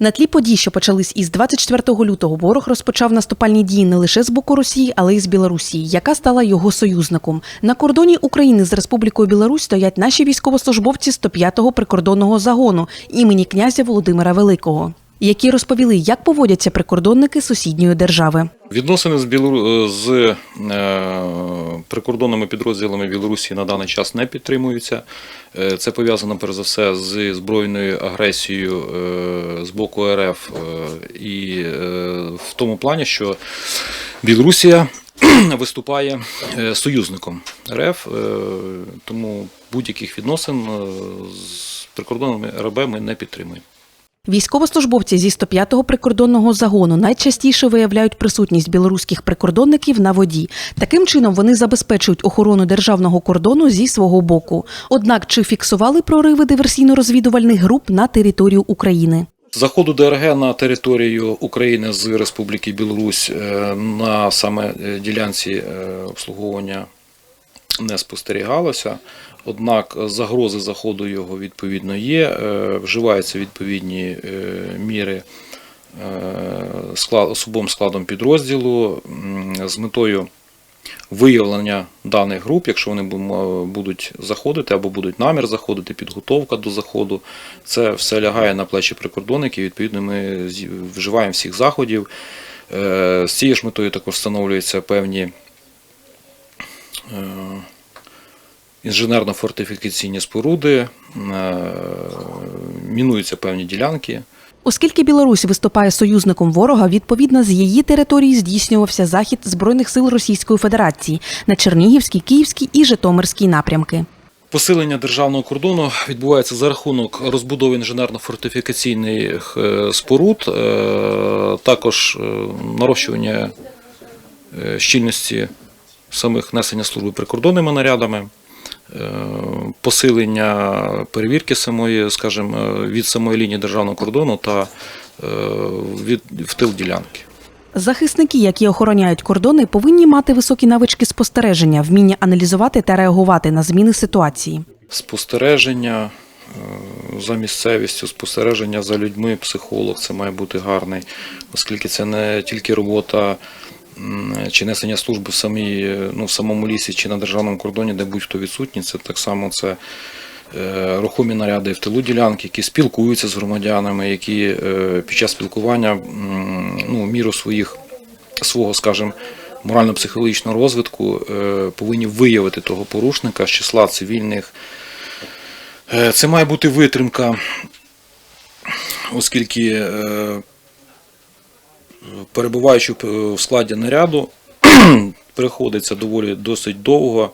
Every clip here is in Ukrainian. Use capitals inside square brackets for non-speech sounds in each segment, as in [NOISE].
На тлі подій, що почались із 24 лютого, ворог розпочав наступальні дії не лише з боку Росії, але й з Білорусі, яка стала його союзником. На кордоні України з Республікою Білорусь стоять наші військовослужбовці 105-го прикордонного загону імені князя Володимира Великого, які розповіли, як поводяться прикордонники сусідньої держави. Відносини з Білору... з е... прикордонними підрозділами Білорусі на даний час не підтримуються. Е, Це пов'язано перш за все з збройною агресією е... з боку РФ е... і е... в тому плані, що Білорусія [CLEARS THROAT] виступає е, союзником РФ, е... тому будь-яких відносин е, з прикордонними РБ ми не підтримуємо. Військовослужбовці зі 105-го прикордонного загону найчастіше виявляють присутність білоруських прикордонників на воді. Таким чином вони забезпечують охорону державного кордону зі свого боку. Однак чи фіксували прориви диверсійно-розвідувальних груп на територію України? Заходу ДРГ на територію України з Республіки Білорусь е, на саме е, ділянці е, обслуговування не спостерігалося. Однак загрози заходу його відповідно є. е, Вживаються відповідні е, міри е, особовим складом підрозділу з метою виявлення даних груп, якщо вони будуть заходити або будуть намір заходити, підготовка до заходу. Це все лягає на плечі прикордонників. Відповідно, ми вживаємо всіх заходів. З цією ж метою також встановлюються певні інженерно-фортифікаційні споруди, е, мінуються певні ділянки. Оскільки Білорусь виступає союзником ворога, відповідно з її території здійснювався захід збройних сил Російської Федерації на Чернігівській, Київській і Житомирській напрямки. Посилення державного кордону відбувається за рахунок розбудови інженерно-фортифікаційних е, споруд, е, також е, нарощування е, щільності самих несення служби прикордонними нарядами, е, посилення перевірки самої, скажімо, від самої лінії державного кордону та е, від в тил ділянки. Захисники, які охороняють кордони, повинні мати високі навички спостереження, вміння аналізувати та реагувати на зміни ситуації. Спостереження е, за місцевістю, спостереження за людьми, психолог це має бути гарний, оскільки це не тільки робота чи несення служби в, ну, в самому лісі чи на державному кордоні, де будь-хто відсутній, це так само це е, рухомі наряди в тилу ділянки, які спілкуються з громадянами, які е, під час спілкування ну, міру своїх свого, скажімо, морально-психологічного розвитку е, повинні виявити того порушника з числа цивільних. Це має бути витримка, оскільки перебуваючи в- в складі наряду, [CLEARS THROAT] приходиться доволі досить довго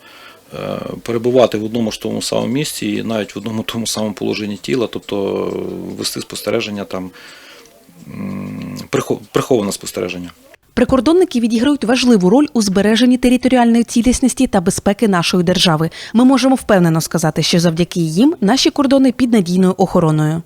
е, перебувати в одному ж тому самому місці і навіть в одному тому самому положенні тіла, тобто е, вести спостереження там приховане спостереження. Прикордонники відіграють важливу роль у збереженні територіальної цілісності та безпеки нашої держави. Ми можемо впевнено сказати, що завдяки їм наші кордони під надійною охороною.